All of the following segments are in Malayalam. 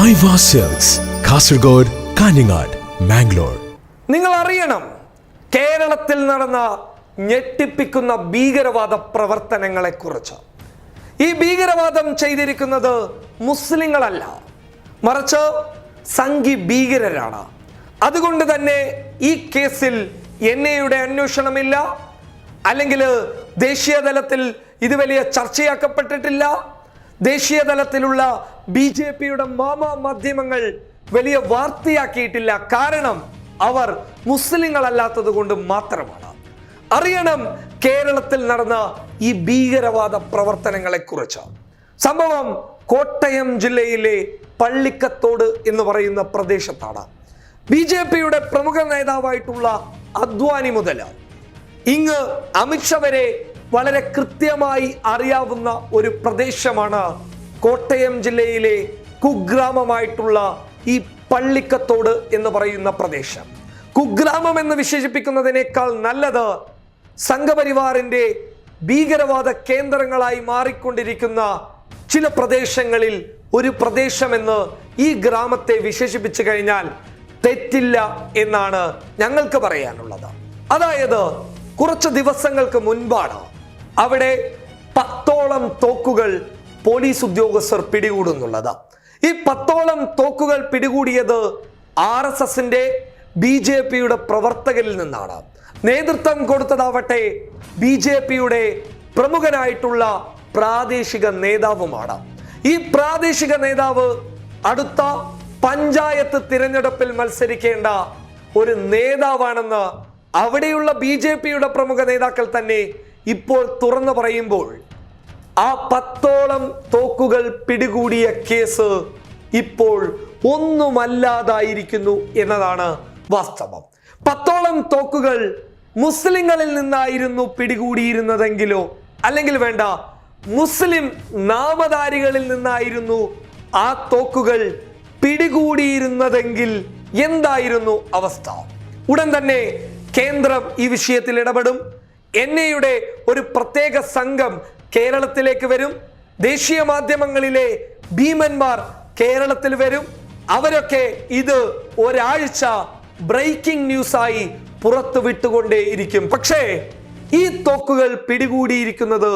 സെൽസ് കാസർഗോഡ് കാഞ്ഞങ്ങാട് മാംഗ്ലൂർ നിങ്ങൾ അറിയണം കേരളത്തിൽ നടന്ന ഞെട്ടിപ്പിക്കുന്ന ഭീകരവാദ പ്രവർത്തനങ്ങളെ കുറിച്ച് ഈ ഭീകരവാദം ചെയ്തിരിക്കുന്നത് മുസ്ലിങ്ങളല്ല മറിച്ച് സംഘി ഭീകരരാണ്. അതുകൊണ്ട് തന്നെ ഈ കേസിൽ എൻ എയുടെ അന്വേഷണമില്ല അല്ലെങ്കിൽ ദേശീയ തലത്തിൽ ഇത് വലിയ ചർച്ചയാക്കപ്പെട്ടിട്ടില്ല. ദേശീയ തലത്തിലുള്ള ബി ജെ പിയുടെ മാമ മാധ്യമങ്ങൾ വലിയ വാർത്തയാക്കിയിട്ടില്ല. കാരണം അവർ മുസ്ലിങ്ങളല്ലാത്തത് കൊണ്ട് മാത്രമാണ്. അറിയണം കേരളത്തിൽ നടന്ന ഈ ഭീകരവാദ പ്രവർത്തനങ്ങളെ കുറിച്ച്. സംഭവം കോട്ടയം ജില്ലയിലെ പള്ളിക്കത്തോട് എന്ന് പറയുന്ന പ്രദേശത്താണ്. ബി ജെ പിയുടെ പ്രമുഖ നേതാവായിട്ടുള്ള അദ്വാനി മുതൽ ഇങ്ങ് അമിത്ഷാ വരെ വളരെ കൃത്യമായി അറിയാവുന്ന ഒരു പ്രദേശമാണ് കോട്ടയം ജില്ലയിലെ കുഗ്രാമമായിട്ടുള്ള ഈ പള്ളിക്കത്തോട് എന്ന് പറയുന്ന പ്രദേശം. കുഗ്രാമം എന്ന് വിശേഷിപ്പിക്കുന്നതിനേക്കാൾ നല്ലത് സംഘപരിവാറിന്റെ ഭീകരവാദ കേന്ദ്രങ്ങളായി മാറിക്കൊണ്ടിരിക്കുന്ന ചില പ്രദേശങ്ങളിൽ ഒരു പ്രദേശമെന്ന് ഈ ഗ്രാമത്തെ വിശേഷിപ്പിച്ചു കഴിഞ്ഞാൽ തെറ്റില്ല എന്നാണ് ഞങ്ങൾക്ക് പറയാനുള്ളത്. അതായത് കുറച്ച് ദിവസങ്ങൾക്ക് മുൻപാണ് അവിടെ പത്തോളം തോക്കുകൾ പോലീസ് ഉദ്യോഗസ്ഥർ പിടികൂടുന്നുള്ളത്. ഈ പത്തോളം തോക്കുകൾ പിടികൂടിയത് ആർ എസ് എസിന്റെ ബി ജെ പിയുടെ പ്രവർത്തകരിൽ നിന്നാണ്. നേതൃത്വം കൊടുത്തതാവട്ടെ ബി ജെ പിയുടെ പ്രമുഖനായിട്ടുള്ള പ്രാദേശിക നേതാവുമാണ്. ഈ പ്രാദേശിക നേതാവ് അടുത്ത പഞ്ചായത്ത് തിരഞ്ഞെടുപ്പിൽ മത്സരിക്കേണ്ട ഒരു നേതാവാണെന്ന് അവിടെയുള്ള ബി ജെ പിയുടെ പ്രമുഖ നേതാക്കൾ തന്നെ ഇപ്പോൾ തുറന്നു പറയുമ്പോൾ ആ പത്തോളം തോക്കുകൾ പിടികൂടിയ കേസ് ഇപ്പോൾ ഒന്നുമല്ലാതായിരിക്കുന്നു എന്നതാണ് വാസ്തവം. പത്തോളം തോക്കുകൾ മുസ്ലിങ്ങളിൽ നിന്നായിരുന്നു പിടികൂടിയിരുന്നതെങ്കിലോ അല്ലെങ്കിൽ വേണ്ട മുസ്ലിം നാമധാരികളിൽ നിന്നായിരുന്നു ആ തോക്കുകൾ പിടികൂടിയിരുന്നതെങ്കിൽ എന്തായിരുന്നു അവസ്ഥ? ഉടൻ തന്നെ കേന്ദ്രം ഈ വിഷയത്തിൽ ഇടപെടും. എൻ എയുടെ ഒരു പ്രത്യേക സംഘം കേരളത്തിലേക്ക് വരും. ദേശീയ മാധ്യമങ്ങളിലെ ഭീമന്മാർ കേരളത്തിൽ വരും. അവരൊക്കെ ഇത് ഒരാഴ്ച ബ്രേക്കിംഗ് ന്യൂസായി പുറത്തു വിട്ടുകൊണ്ടേയിരിക്കും പക്ഷേ ഈ തോക്കുകൾ പിടികൂടിയിരിക്കുന്നത്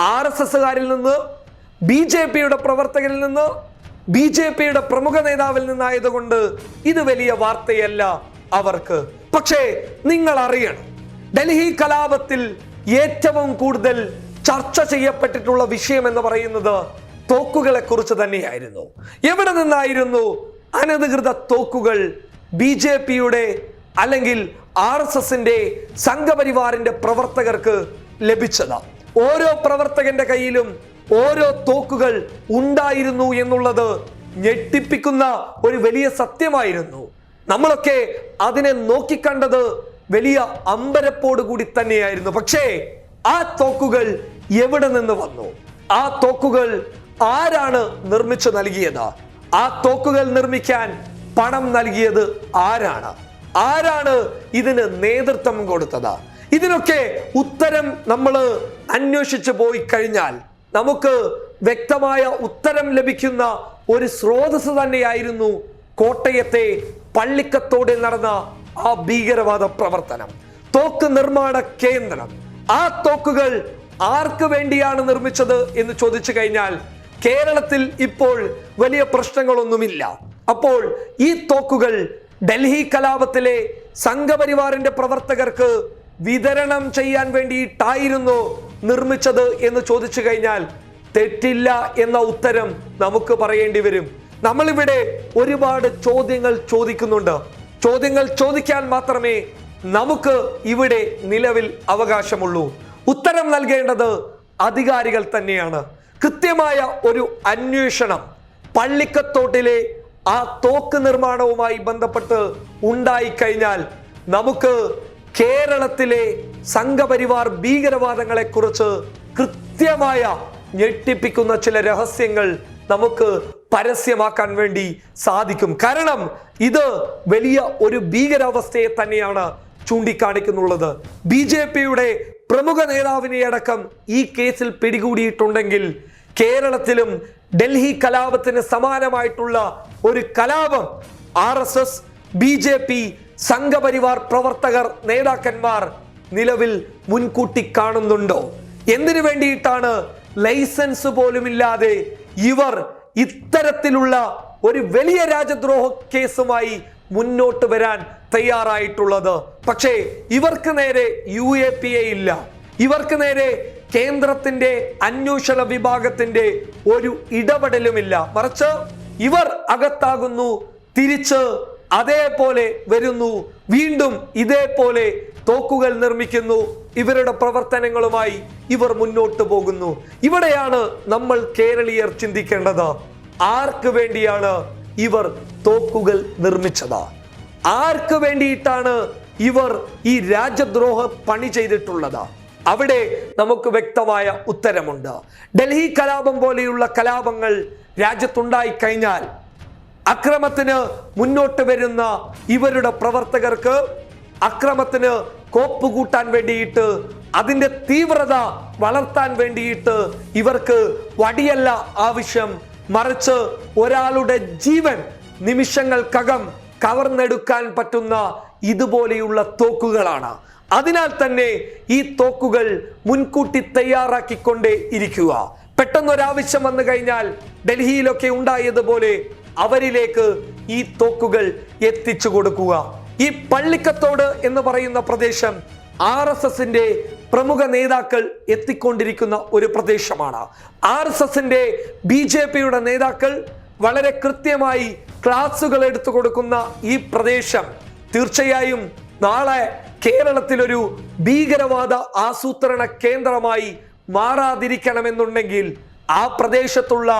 ആർ എസ് എസുകാരിൽ നിന്ന് ബി ജെ പിയുടെ പ്രവർത്തകരിൽ നിന്ന് ബി ജെ പിയുടെ പ്രമുഖ നേതാവിൽ നിന്നായതുകൊണ്ട് ഇത് വലിയ വാർത്തയല്ല അവർക്ക്. പക്ഷേ നിങ്ങൾ അറിയണം ഡൽഹി കലാപത്തിൽ ഏറ്റവും കൂടുതൽ ചർച്ച ചെയ്യപ്പെട്ടിട്ടുള്ള വിഷയം എന്ന് പറയുന്നത് തോക്കുകളെ കുറിച്ച് തന്നെയായിരുന്നു. എവിടെ നിന്നായിരുന്നു അനധികൃത തോക്കുകൾ ബി ജെ പിയുടെ അല്ലെങ്കിൽ ആർ എസ് എസിന്റെ സംഘപരിവാറിന്റെ പ്രവർത്തകർക്ക് ലഭിച്ചത്? ഓരോ പ്രവർത്തകന്റെ കയ്യിലും ഓരോ തോക്കുകൾ ഉണ്ടായിരുന്നു എന്നുള്ളത് ഞെട്ടിപ്പിക്കുന്ന ഒരു വലിയ സത്യമായിരുന്നു. നമ്മളൊക്കെ അതിനെ നോക്കിക്കണ്ടത് വലിയ അമ്പരപ്പോട് കൂടി തന്നെയായിരുന്നു. പക്ഷേ ആ തോക്കുകൾ എവിടെ നിന്ന് വന്നു? ആ തോക്കുകൾ ആരാണ് നിർമ്മിച്ചു നൽകിയത്? ആ തോക്കുകൾ നിർമ്മിക്കാൻ പണം നൽകിയത് ആരാണ്? ആരാണ് ഇതിന് നേതൃത്വം കൊടുത്തത്? ഇതിനൊക്കെ ഉത്തരം നമ്മൾ അന്വേഷിച്ചു പോയി കഴിഞ്ഞാൽ നമുക്ക് വ്യക്തമായ ഉത്തരം ലഭിക്കുന്ന ഒരു സ്രോതസ് തന്നെയായിരുന്നു കോട്ടയത്തെ പള്ളിക്കത്തോടെ നടന്ന ആ ഭീകരവാദ പ്രവർത്തനം തോക്ക് നിർമ്മാണ കേന്ദ്രം. ആ തോക്കുകൾ ആർക്ക് വേണ്ടിയാണ് നിർമ്മിച്ചത് എന്ന് ചോദിച്ചു കഴിഞ്ഞാൽ കേരളത്തിൽ ഇപ്പോൾ വലിയ പ്രശ്നങ്ങളൊന്നുമില്ല. അപ്പോൾ ഈ തോക്കുകൾ ഡൽഹി കലാപത്തിലെ സംഘപരിവാറിന്റെ പ്രവർത്തകർക്ക് വിതരണം ചെയ്യാൻ വേണ്ടിയിട്ടായിരുന്നു നിർമ്മിച്ചത് എന്ന് ചോദിച്ചു കഴിഞ്ഞാൽ തെറ്റില്ല എന്ന ഉത്തരം നമുക്ക് പറയേണ്ടി വരും. നമ്മളിവിടെ ഒരുപാട് ചോദ്യങ്ങൾ ചോദിക്കുന്നുണ്ട്. ചോദ്യങ്ങൾ ചോദിക്കാൻ മാത്രമേ നമുക്ക് ഇവിടെ നിലവിൽ അവകാശമുള്ളൂ. ഉത്തരം നൽകേണ്ടത് അധികാരികൾ തന്നെയാണ്. കൃത്യമായ ഒരു അന്വേഷണം പള്ളിക്കത്തോട്ടിലെ ആ തോക്ക് നിർമ്മാണവുമായി ബന്ധപ്പെട്ട് ഉണ്ടായിക്കഴിഞ്ഞാൽ നമുക്ക് കേരളത്തിലെ സംഘപരിവാർ ഭീകരവാദങ്ങളെ കുറിച്ച് കൃത്യമായ ഞെട്ടിപ്പിക്കുന്ന ചില രഹസ്യങ്ങൾ നമുക്ക് പരസ്യമാക്കാൻ വേണ്ടി സാധിക്കും. കാരണം ഇത് വലിയ ഒരു ഭീകരാവസ്ഥയെ തന്നെയാണ് ചൂണ്ടിക്കാണിക്കുന്നുള്ളത്. ബി ജെ പിയുടെ പ്രമുഖ നേതാവിനെ അടക്കം ഈ കേസിൽ പിടികൂടിയിട്ടുണ്ടെങ്കിൽ കേരളത്തിലും ഡൽഹി കലാപത്തിന് സമാനമായിട്ടുള്ള ഒരു കലാപം R S S B J P Sangh Parivar പ്രവർത്തകർ നേതാക്കന്മാർ നിലവിൽ മുൻകൂട്ടി കാണുന്നുണ്ടോ? എന്തിനു വേണ്ടിയിട്ടാണ് ലൈസൻസ് പോലുമില്ലാതെ ഇവർ ഇത്തരത്തിലുള്ള ഒരു വലിയ രാജ്യദ്രോഹ കേസുമായി മുന്നോട്ട് വരാൻ തയ്യാറായിട്ടുള്ളത്. പക്ഷേ ഇവർക്ക് നേരെ യു എ പി എ ഇല്ല. ഇവർക്ക് നേരെ കേന്ദ്രത്തിന്റെ അന്വേഷണ വിഭാഗത്തിന്റെ ഒരു ഇടപെടലുമില്ല. മറിച്ച് ഇവർ അകത്താകുന്നു തിരിച്ച് അതേപോലെ വരുന്നു വീണ്ടും ഇതേപോലെ തോക്കുകൾ നിർമ്മിക്കുന്നു. ഇവരുടെ പ്രവർത്തനങ്ങളുമായി ഇവർ മുന്നോട്ട് പോകുന്നു. ഇവിടെയാണ് നമ്മൾ കേരളീയർ ചിന്തിക്കേണ്ടത്. ആർക്ക് വേണ്ടിയാണ് ഇവർ തോക്കുകൾ നിർമ്മിച്ചത്? ആർക്ക് വേണ്ടിയിട്ടാണ് ഇവർ ഈ രാജ്യദ്രോഹ പണി ചെയ്തിട്ടുള്ളത്? അവിടെ നമുക്ക് വ്യക്തമായ ഉത്തരമുണ്ട്. ഡൽഹി കലാപം പോലെയുള്ള കലാപങ്ങൾ രാജ്യത്തുണ്ടായി കഴിഞ്ഞാൽ അക്രമത്തിന് മുന്നോട്ട് വരുന്ന ഇവരുടെ പ്രവർത്തകർക്ക് അക്രമത്തിന് കോപ്പ് കൂട്ടാൻ വേണ്ടിയിട്ട് അതിന്റെ തീവ്രത വളർത്താൻ വേണ്ടിയിട്ട് ഇവർക്ക് വടിയല്ല ആവശ്യം. മറിച്ച് ഒരാളുടെ ജീവൻ നിമിഷങ്ങൾക്കകം കവർന്നെടുക്കാൻ പറ്റുന്ന ഇതുപോലെയുള്ള തോക്കുകളാണ്. അതിനാൽ തന്നെ ഈ തോക്കുകൾ മുൻകൂട്ടി തയ്യാറാക്കിക്കൊണ്ടേ ഇരിക്കുക. പെട്ടെന്നൊരാവശ്യം വന്നു കഴിഞ്ഞാൽ ഡൽഹിയിലൊക്കെ ഉണ്ടായതുപോലെ അവരിലേക്ക് ഈ തോക്കുകൾ എത്തിച്ചു കൊടുക്കുക. ഈ പള്ളിക്കത്തോട് എന്ന് പറയുന്ന പ്രദേശം ആർ എസ് എസിന്റെ പ്രമുഖ നേതാക്കൾ എത്തിക്കൊണ്ടിരിക്കുന്ന ഒരു പ്രദേശമാണ്. ആർ എസ് എസിന്റെ ബി ജെ പിയുടെ നേതാക്കൾ വളരെ കൃത്യമായി ക്ലാസുകൾ എടുത്തു കൊടുക്കുന്ന ഈ പ്രദേശം തീർച്ചയായും നാളെ കേരളത്തിലൊരു ഭീകരവാദ ആസൂത്രണ കേന്ദ്രമായി മാറാതിരിക്കണമെന്നുണ്ടെങ്കിൽ ആ പ്രദേശത്തുള്ള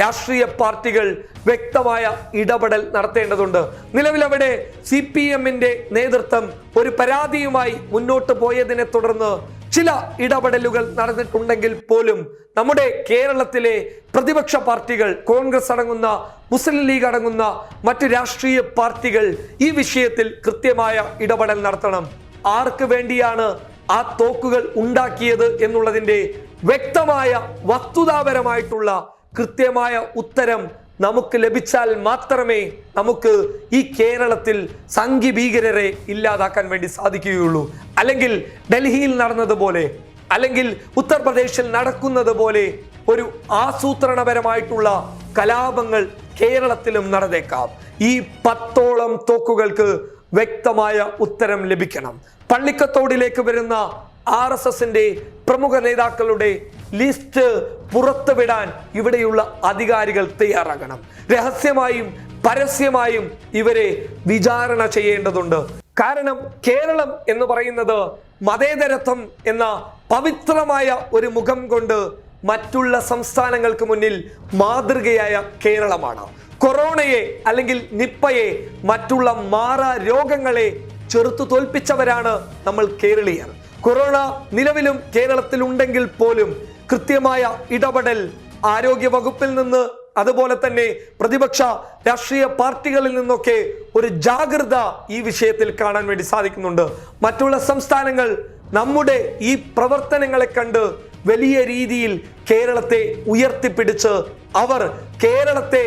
രാഷ്ട്രീയ പാർട്ടികൾ വ്യക്തമായ ഇടപെടൽ നടത്തേണ്ടതുണ്ട്. നിലവിലവിടെ സി പി എമ്മിന്റെ നേതൃത്വം ഒരു പരാതിയുമായി മുന്നോട്ട് പോയതിനെ തുടർന്ന് ചില ഇടപെടലുകൾ നടന്നിട്ടുണ്ടെങ്കിൽ പോലും നമ്മുടെ കേരളത്തിലെ പ്രതിപക്ഷ പാർട്ടികൾ കോൺഗ്രസ് അടങ്ങുന്ന മുസ്ലിം ലീഗ് അടങ്ങുന്ന മറ്റ് രാഷ്ട്രീയ പാർട്ടികൾ ഈ വിഷയത്തിൽ കൃത്യമായ ഇടപെടൽ നടത്തണം. ആർക്ക് വേണ്ടിയാണ് ആ തോക്കുകൾ ഉണ്ടാക്കിയത് എന്നുള്ളതിന്റെ വ്യക്തമായ വസ്തുതാപരമായിട്ടുള്ള കൃത്യമായ ഉത്തരം നമുക്ക് ലഭിച്ചാൽ മാത്രമേ നമുക്ക് ഈ കേരളത്തിൽ സംഘി ഭീകരരെ ഇല്ലാതാക്കാൻ വേണ്ടി സാധിക്കുകയുള്ളൂ. അല്ലെങ്കിൽ ഡൽഹിയിൽ നടന്നതുപോലെ അല്ലെങ്കിൽ ഉത്തർപ്രദേശിൽ നടക്കുന്നത് പോലെ ഒരു ആസൂത്രണപരമായിട്ടുള്ള കലാപങ്ങൾ കേരളത്തിലും നടന്നേക്കാം. ഈ പത്തോളം തോക്കുകൾക്ക് വ്യക്തമായ ഉത്തരം ലഭിക്കണം. പള്ളിക്കത്തോടിലേക്ക് വരുന്ന ആർ എസ് എസിന്റെ പ്രമുഖ നേതാക്കളുടെ ലിസ്റ്റ് പുറത്തുവിടാൻ ഇവിടെയുള്ള അധികാരികൾ തയ്യാറാകണം. രഹസ്യമായും പരസ്യമായും ഇവരെ വിചാരണ ചെയ്യേണ്ടതുണ്ട്. കാരണം കേരളം എന്ന് പറയുന്നത് മതേതരത്വം എന്ന പവിത്രമായ ഒരു മുഖം കൊണ്ട് മറ്റുള്ള സംസ്ഥാനങ്ങൾക്ക് മുന്നിൽ മാതൃകയായ കേരളമാണ്. കൊറോണയെ അല്ലെങ്കിൽ നിപ്പയെ മറ്റുള്ള മാറാ രോഗങ്ങളെ ചെറുത്തു തോൽപ്പിച്ചവരാണ് നമ്മൾ കേരളീയർ. കൊറോണ നിലവിലും കേരളത്തിൽ ഉണ്ടെങ്കിൽ പോലും കൃത്യമായ ഇടപെടൽ ആരോഗ്യ വകുപ്പിൽ നിന്ന് അതുപോലെ തന്നെ പ്രതിപക്ഷ രാഷ്ട്രീയ പാർട്ടികളിൽ നിന്നൊക്കെ ഒരു ജാഗ്രത ഈ വിഷയത്തിൽ കാണാൻ വേണ്ടി സാധിക്കുന്നുണ്ട്. മറ്റുള്ള സംസ്ഥാനങ്ങൾ നമ്മുടെ ഈ പ്രവർത്തനങ്ങളെ കണ്ട് വലിയ രീതിയിൽ കേരളത്തെ ഉയർത്തിപ്പിടിച്ച് അവർ കേരളത്തെ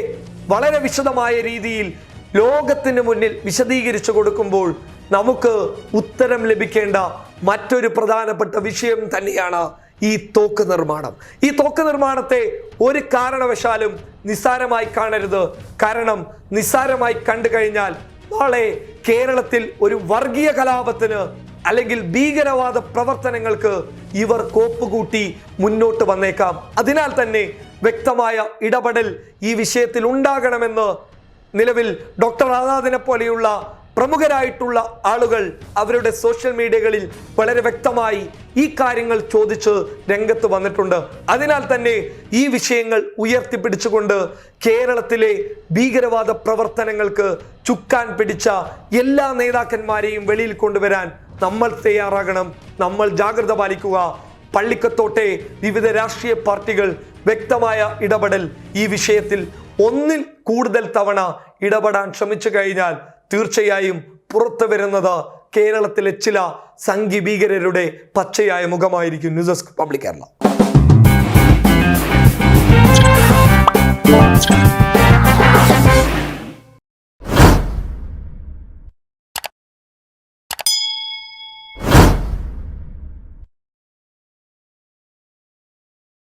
വളരെ വിശദമായ രീതിയിൽ ലോകത്തിന് മുന്നിൽ വിശദീകരിച്ചു കൊടുക്കുമ്പോൾ നമുക്ക് ഉത്തരം ലഭിക്കേണ്ട മറ്റൊരു പ്രധാനപ്പെട്ട വിഷയം തന്നെയാണ് ഈ തോക്ക് നിർമ്മാണം. ഈ തോക്ക് നിർമ്മാണത്തെ ഒരു കാരണവശാലും നിസ്സാരമായി കാണരുത്. കാരണം നിസ്സാരമായി കണ്ടു കഴിഞ്ഞാൽ നാളെ കേരളത്തിൽ ഒരു വർഗീയ കലാപത്തിന് അല്ലെങ്കിൽ ഭീകരവാദ പ്രവർത്തനങ്ങൾക്ക് ഇവർ കോപ്പുകൂട്ടി മുന്നോട്ട് വന്നേക്കാം. അതിനാൽ തന്നെ വ്യക്തമായ ഇടപെടൽ ഈ വിഷയത്തിൽ ഉണ്ടാകണമെന്ന് നിലവിൽ ഡോക്ടർ ആസാദിനെ പോലെയുള്ള പ്രമുഖരായിട്ടുള്ള ആളുകൾ അവരുടെ സോഷ്യൽ മീഡിയകളിൽ വളരെ വ്യക്തമായി ഈ കാര്യങ്ങൾ ചോദിച്ച് രംഗത്ത് വന്നിട്ടുണ്ട്. അതിനാൽ തന്നെ ഈ വിഷയങ്ങൾ ഉയർത്തിപ്പിടിച്ചുകൊണ്ട് കേരളത്തിലെ ഭീകരവാദ പ്രവർത്തനങ്ങൾക്ക് ചുക്കാൻ പിടിച്ച എല്ലാ നേതാക്കന്മാരെയും വെളിയിൽ കൊണ്ടുവരാൻ നമ്മൾ തയ്യാറാകണം. നമ്മൾ ജാഗ്രത പാലിക്കുക. പള്ളിക്കത്തോട്ടെ വിവിധ രാഷ്ട്രീയ പാർട്ടികൾ വ്യക്തമായ ഇടപെടൽ ഈ വിഷയത്തിൽ ഒന്നിൽ കൂടുതൽ തവണ ഇടപെടാൻ ശ്രമിച്ചു കഴിഞ്ഞാൽ തീർച്ചയായും പുറത്തു വരുന്നത് കേരളത്തിലെ ചില സംഘി ഭീകരരുടെ പച്ചയായ മുഖമായിരിക്കും ന്യൂസ് ഡെസ്ക് പബ്ലിക് കേരള.